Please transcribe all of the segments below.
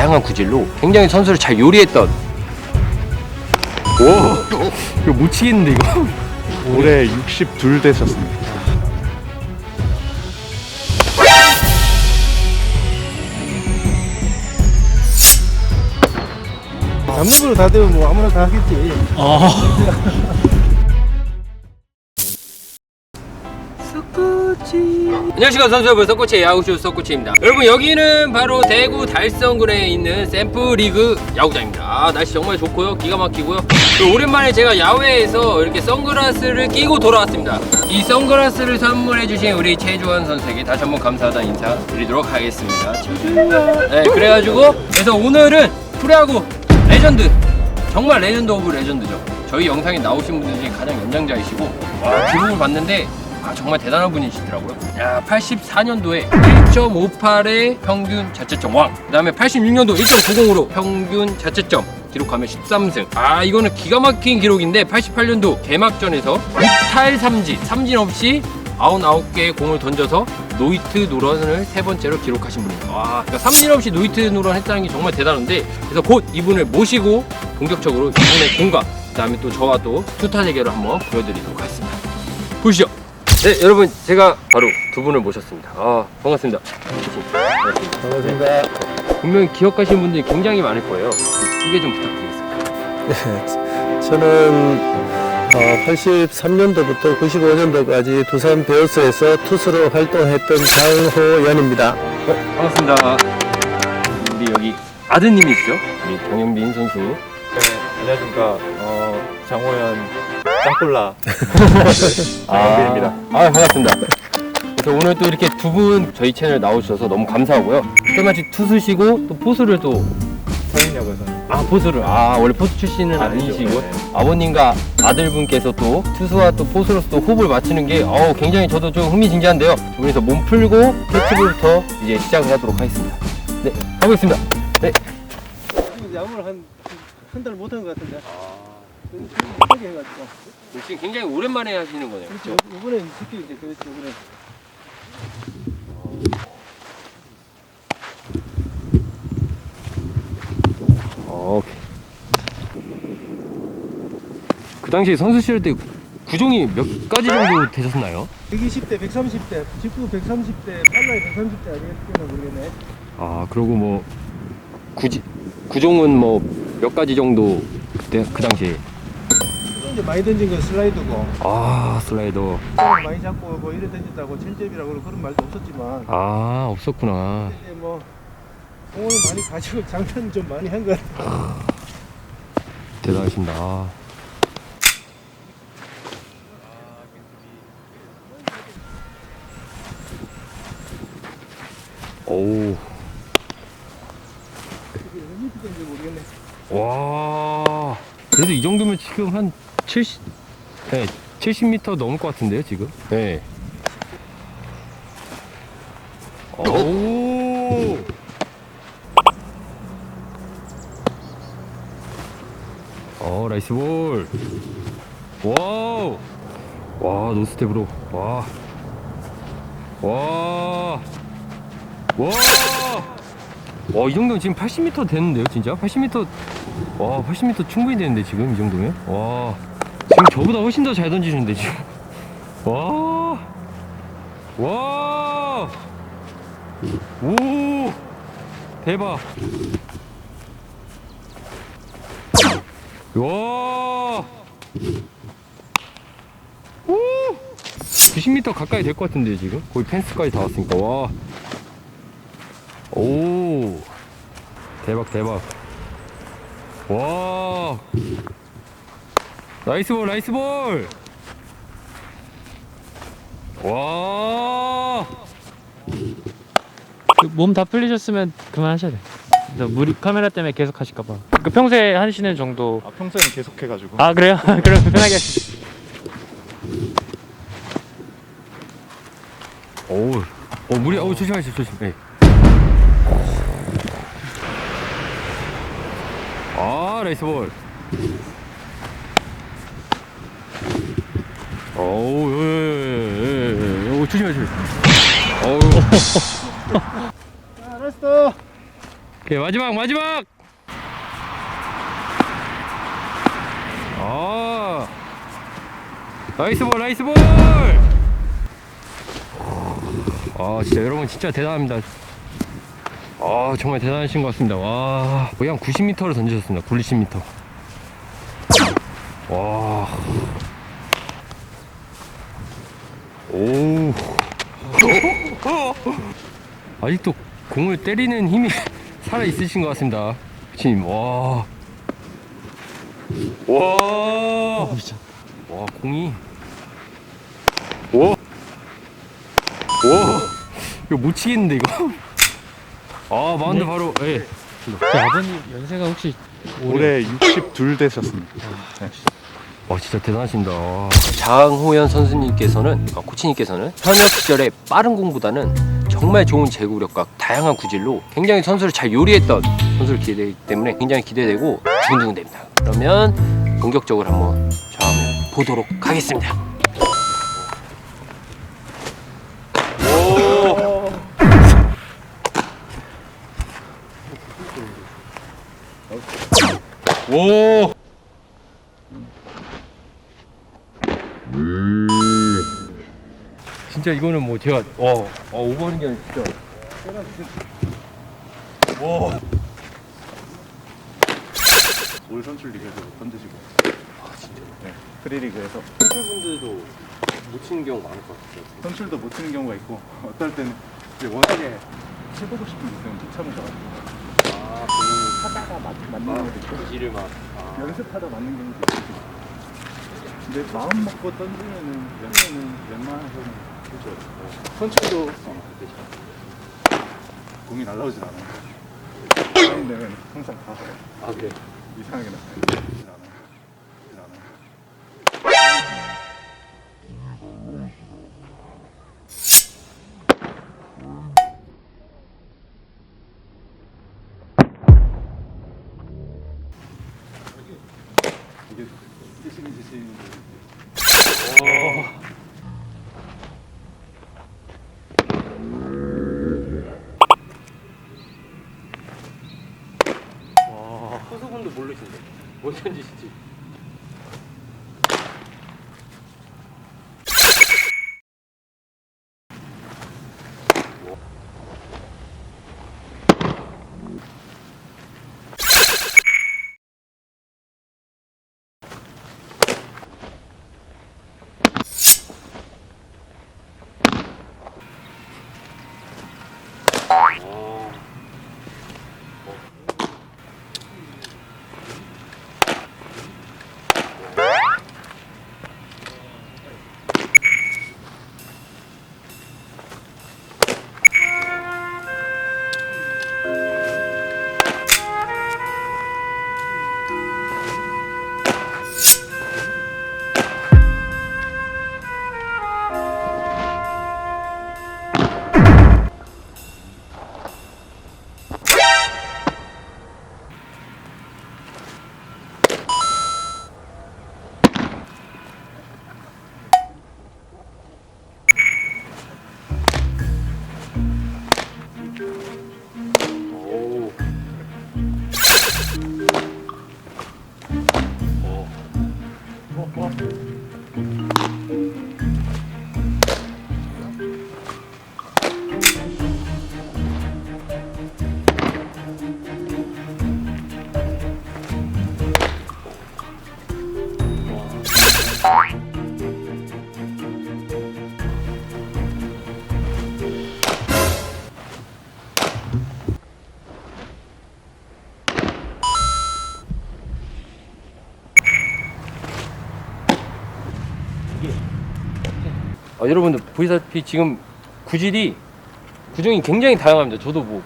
다양한 구질로 굉장히 선수를 잘 요리했던 오 이거 못 치겠는데 이거 올해 62 되셨습니다. 잡는 거로 다 되면 뭐 아무나 다 하겠지. 안녕하십니까. 선수 여러분 서코치의 야구쇼 서코치입니다. 여러분 여기는 바로 대구 달성군에 있는 샘플리그 야구장입니다. 아, 날씨 정말 좋고요. 기가 막히고요. 오랜만에 제가 야외에서 이렇게 선글라스를 끼고 돌아왔습니다. 이 선글라스를 선물해 주신 우리 최주환 선수에게 다시 한번 감사하다는 인사 드리도록 하겠습니다. 네 그래가지고 그래서 오늘은 프로야구 레전드 정말 레전드 오브 레전드죠. 저희 영상에 나오신 분들 중에 가장 연장자이시고 와 기록을 봤는데 아, 정말 대단한 분이시더라고요. 야, 84년도에 1.58의 평균 자책점 왕. 그 다음에 86년도 1.90으로 평균 자책점 기록하면 13승. 아, 이거는 기가 막힌 기록인데 88년도 개막전에서 6탈 3진, 3진 없이 99개의 공을 던져서 노이트 노런을 세 번째로 기록하신 분입니다. 와, 그러니까 3진 없이 노이트 노런 했다는 게 정말 대단한데 그래서 곧 이분을 모시고 본격적으로 이분의 공과 그다음에 또 저와 또 투타 대결을 한번 보여드리도록 하겠습니다. 보시죠. 네, 여러분 제가 바로 두 분을 모셨습니다. 아, 반갑습니다. 반갑습니다. 분명히 기억하시는 분들이 굉장히 많을 거예요. 소개 좀 부탁드리겠습니다. 저는 83년도부터 95년도까지 두산 베어스에서 투수로 활동했던 장호연입니다. 어, 반갑습니다. 우리 여기 아드님이시죠? 우리 경현빈 선수. 네, 안녕하십니까. 어, 장호연 짱콜라 장현빈입니다. 아, 반갑습니다. 그래서 오늘 또 이렇게 두 분 저희 채널 나오셔서 너무 감사하고요. 끝마치 투수시고 또 포수를 또 서인역에서 아 포수를 아 원래 포수 출신은 아니죠. 아니시고 네. 아버님과 아들분께서 또 투수와 또 포수로서 또 호흡을 맞추는 게 어우 굉장히 저도 좀 흥미진진한데요. 그래서 몸 풀고 캐치볼부터 이제 시작을 하도록 하겠습니다. 네 가보겠습니다. 네. 야구를 한 한 달 못한 것 같은데. 좀 세게 해가지고. 지금 굉장히 오랜만에 하시는 거네요. 그렇죠? 이번엔 특히 이제 그랬죠. 이번에 어, 오케이. 그 당시 선수 시절 때 구종이 몇 가지 정도 되셨나요? 120대, 130대, 직구 130대, 팔라이 130대 아니겠나 모르겠네. 아 그리고 뭐 구지 구종은 뭐 몇 가지 정도 그때 그 당시 이제 많이 던진 건 슬라이드고, 아 슬라이더 공을 많이 잡고 뭐 이래 던진다고 천점이라고 그런 말도 없었지만, 아 없었구나. 이제 뭐 공을 많이 가지고 장난 좀 많이 한 것 같아. 대단하십니다. 아. 오. 몇 던지 모르겠네. 와. 그래도 이 정도면 지금 한 70, 네, 70m 넘을 것 같은데요, 지금? 네. 오. 어, 나이스 볼. 와우. 와, 노스텝으로. 와. 와. 와. 와, 이 정도면 지금 80m 되는데요, 진짜? 80m. 와, 80m 충분히 되는데, 지금 이 정도면? 와. 지금 저보다 훨씬 더 잘 던지는데, 지금. 와. 와. 오. 대박. 와. 오. 90m 가까이 될 것 같은데, 지금? 거의 펜스까지 다 왔으니까, 와. 오 대박 대박 와 나이스 볼 나이스 볼 와 몸 다 풀리셨으면 그만하셔야 돼. 저 무리 카메라 때문에 계속 하실까 봐. 그 평소에 하시는 정도. 아, 평소에는 계속 해가지고 아 그래요? 그럼 편하게 하시죠. 오우 어 무리 어우 조심하세요 조심 네. 아 나이스 볼 어우 예, 예, 예, 예. 오 조심해 조심 어우. 자, 라스트. 오케이 마지막 마지막! 아. 나이스 볼 나이스 볼 아 진짜 여러분 진짜 대단합니다. 아 정말 대단하신 것 같습니다. 와 거의 한 90m를 던지셨습니다. 90m 와 오. 아직도 공을 때리는 힘이 살아 있으신 것 같습니다. 코치님, 와. 와. 진짜. 와, 공이. 와. 와. 이거 못 치겠는데, 이거? 아, 마운드 네. 바로, 예. 그 아버님 연세가 혹시 올해 62 되셨습니다. 와 진짜 대단하십니다. 장호연 선수님께서는 아, 코치님께서는 현역 시절에 빠른 공보다는 정말 좋은 제구력과 다양한 구질로 굉장히 선수를 잘 요리했던 선수를 기대되기 때문에 굉장히 기대되고 두근두근됩니다. 그러면 본격적으로 한번 자 한번 보도록 하겠습니다. 오. 진짜 이거는 뭐 제가 어, 어 오버하는 게 아니라 진짜 올 선출 리그에서 던지시고. 아 진짜. 네. 프리리그에서 선수분들도 못 치는 경우 많을 것 같아요. 선출도 못 치는 경우가 있고 어떨 때는 이제 워낙에 해보고 싶은 때문에 못 참으셔가지고 아, 하다가 맞, 맞는 경우도 있고 그 기를 막 아, 연습하다 맞는 경우도 있고. 근데 마음 먹고 던지면은 웬만하면 웬만해서는. 선출도 어, 공이 날라오진 않아요. 사인 되면 항상 다 아 그래. 이상하게. 그러진 않아요. 이게 뜻이니 뜻 못 던지시지. 아, 여러분들 보시다시피 지금 구질이 구종이 굉장히 다양합니다. 저도 뭐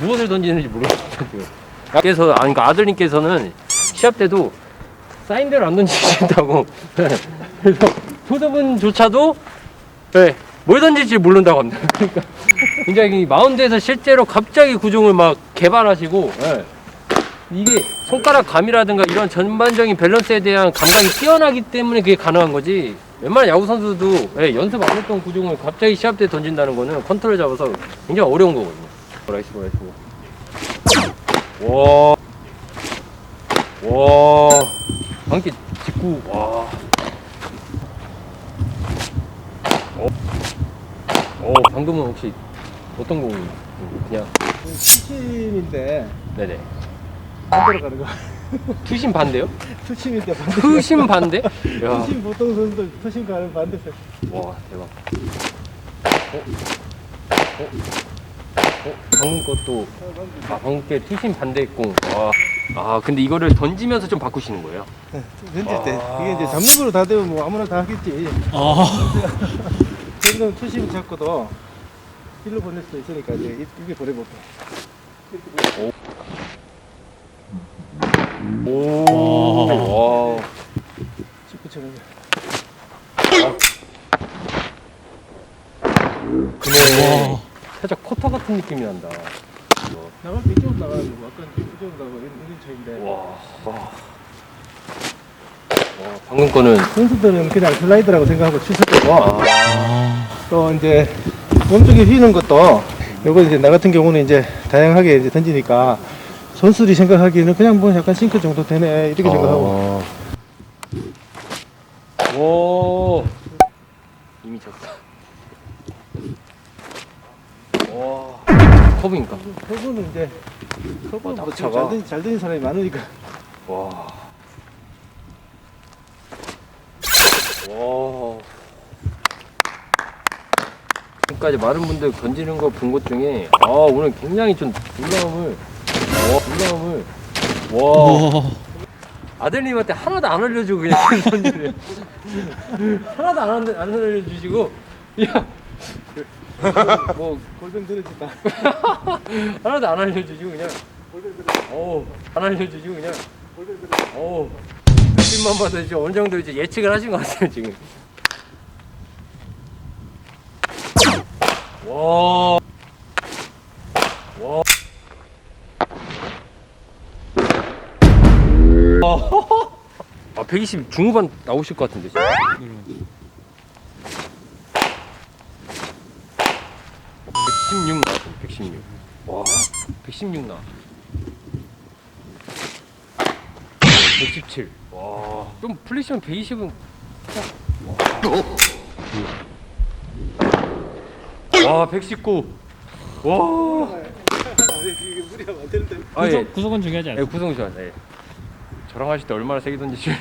무엇을 던지는지 모르겠어요. 그래서 아니 그러니까 아들님께서는 시합 때도 사인대로 안 던지신다고. 네. 그래서 초등분조차도 네, 뭘 던질지 모른다고 합니다. 그러니까 굉장히 마운드에서 실제로 갑자기 구종을 막 개발하시고 네. 이게 손가락 감이라든가 이런 전반적인 밸런스에 대한 감각이 뛰어나기 때문에 그게 가능한 거지. 웬만한 야구 선수도 예, 연습 안 했던 구종을 갑자기 시합 때 던진다는 거는 컨트롤 잡아서 굉장히 어려운 거거든요. 라이스 라이스. 와. 와. 방귀 직구. 와. 어. 어, 방금은 혹시 어떤 공이? 그냥 투심인데 네네. 반대로 가는 거. 투심 반대요? 투심인데 반대. 투심 반대? 야. 투심 보통 선수들 투심 가는 반대편. 와 대박. 어? 어? 어? 방금 것도 아 방금 게 투심 반대 공. 와. 아 근데 이거를 던지면서 좀 바꾸시는 거예요? 던질 때 아. 이게 이제 잡는 거로 다 되면 뭐 아무나 다 하겠지. 아. 저는 투심 잡고도 일로 보낼 수 있으니까 이제 이- 이게 보내볼게. 오. 와. 직구처럼. 그네. 살짝 코터 같은 느낌이 난다. 이거. 때 이쪽으로 나가는 거 약간 이쪽으로 나가고 이런, 이런 차인데. 와. 와. 와 방금 거는 선수들은 그냥 슬라이드라고 생각하고 치실 거고 아. 또 이제 몸쪽에 휘는 것도 요거 이제 나 같은 경우는 이제 다양하게 이제 던지니까 선수들이 생각하기에는 그냥 뭐 약간 싱크 정도 되네 이렇게 생각하고 오. 이미 졌다. 와. 커브인가? 그거는 이제 그거는 어, 뭐 차가. 잘, 던, 잘 던진 사람이 많으니까 와. 와. 지금까지 많은 분들 던지는 거 본 것 중에 아 오늘 굉장히 좀 놀라움을 와 놀라움을 와. 아들님한테 하나도 안 알려주고 그냥 하나도 안, 알- 안 알려주시고. 야뭐 골뱅 들어진다. 하나도 안 알려주시고 그냥. 어우 안 알려주시고 그냥. 어우. 느낌만 봐도 이제 어느 정도 이제 예측을 하신 것 같아요 지금. 와. 와. 아, 120 중후반 나오실 것 같은데. 지금. 116 나왔어, 116. 와, 116 나. 117. 와, 좀 플래시면 120은. 와, 119. 와. 이게 무리하면 안 되는데 아, 예. 구속, 구속은 중요하지 예, 않아요. 구성 좋아. 네. 저랑 하실 때 얼마나 세게 던지실?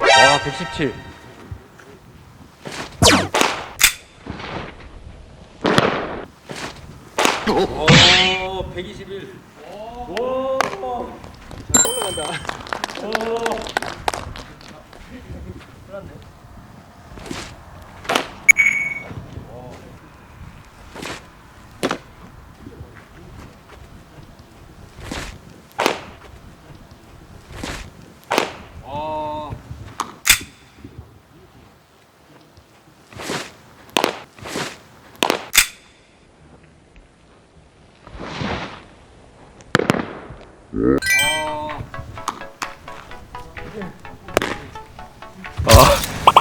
와, 117. 오, 121. 와.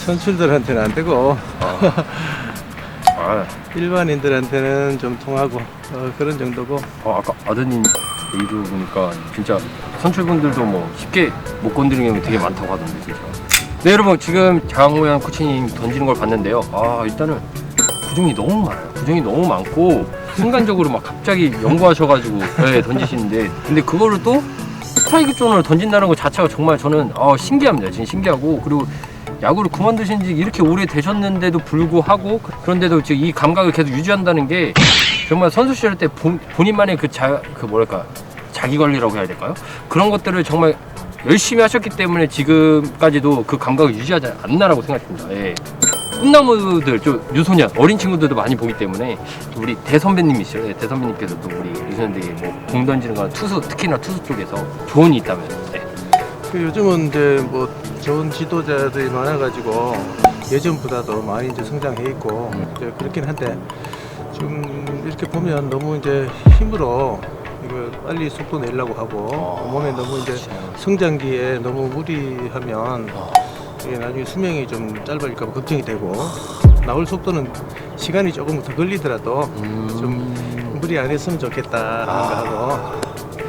선출들한테는 안 되고 아, 일반인들한테는 좀 통하고 어, 그런 정도고 어, 아까 아드님 얘기 들어보니까 진짜 선출분들도 뭐 쉽게 못 건드리는 경우 되게 많다고 하던데 진짜. 네 여러분 지금 장호연 코치님 던지는 걸 봤는데요. 아 일단은 구종이 너무 많아요. 구종이 너무 많고 순간적으로 막 갑자기 연구하셔가지고 네, 던지시는데 근데 그거를 또 스트라이크 존으로 던진다는 것 자체가 정말 저는 어, 신기합니다. 진짜 신기하고 그리고 야구를 그만두신 지 이렇게 오래 되셨는데도 불구하고 그런데도 지금 이 감각을 계속 유지한다는 게 정말 선수 시절 때 본, 본인만의 그 자, 그 뭐랄까 자기 관리라고 해야 될까요? 그런 것들을 정말 열심히 하셨기 때문에 지금까지도 그 감각을 유지하지 않나라고 생각합니다. 예. 꿈나무들, 좀 유소년, 어린 친구들도 많이 보기 때문에 또 우리 대선배님이시죠. 예, 대선배님께서도 우리 유소년들이 뭐공 던지는 거나 투수, 특히나 투수 쪽에서 조언이 있다면. 네. 그 요즘은 이제 뭐 좋은 지도자들이 많아가지고 예전보다도 많이 이제 성장해 있고 이제 그렇긴 한데 지금 이렇게 보면 너무 이제 힘으로 이거 빨리 속도 내려고 하고 몸에 너무 이제 성장기에 너무 무리하면 이게 나중에 수명이 좀 짧아질까 봐 걱정이 되고 나올 속도는 시간이 조금 더 걸리더라도 음. 좀 무리 안 했으면 좋겠다 아. 생각하고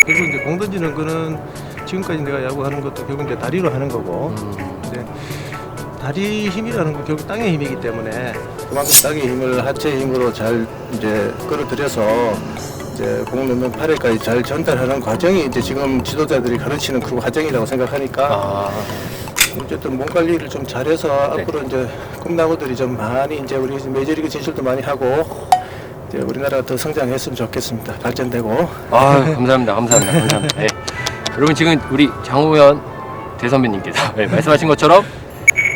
그리고 이제 공 던지는 거는 지금까지 내가 야구하는 것도 결국 이제 다리로 하는 거고 음. 이제 다리 힘이라는 건 결국 땅의 힘이기 때문에 그만큼 땅의 힘을 하체 힘으로 잘 이제 끌어들여서 이제 공 넣는 팔에까지 잘 전달하는 과정이 이제 지금 지도자들이 가르치는 그 과정이라고 생각하니까 아. 어쨌든 몸 관리를 좀 잘해서 네. 앞으로 이제 꿈나무들이 좀 많이 이제 우리 메이저리그 진출도 많이 하고 이제 우리나라가 더 성장했으면 좋겠습니다. 발전되고 아 감사합니다 감사합니다 감사합니다 네. 여러분 지금 우리 장우현 대선배님께서 네, 말씀하신 것처럼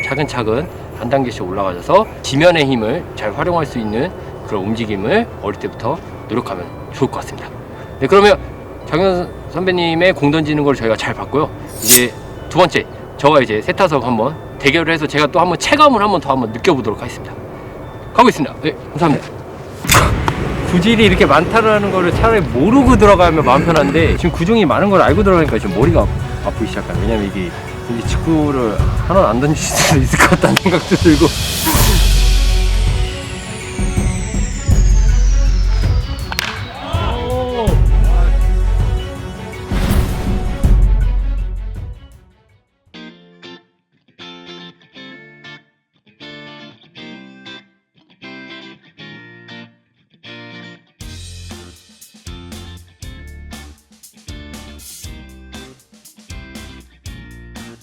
차근차근 한 단계씩 올라가셔서 지면의 힘을 잘 활용할 수 있는 그런 움직임을 어릴 때부터 노력하면 좋을 것 같습니다 네 그러면 장현 선배님의 공 던지는 걸 저희가 잘 봤고요 이제 두 번째 저와 이제 세타석 한번 대결을 해서 제가 또 한번 체감을 한번 더 한번 느껴보도록 하겠습니다. 가고 있습니다. 네 감사합니다. 구질이 이렇게 많다라는 거를 차라리 모르고 들어가면 마음 편한데 지금 구종이 많은 걸 알고 들어가니까 지금 머리가 아프기 시작해요. 왜냐면 이게 이 직구를 하나 안 던질 수도 있을 것 같다는 생각도 들고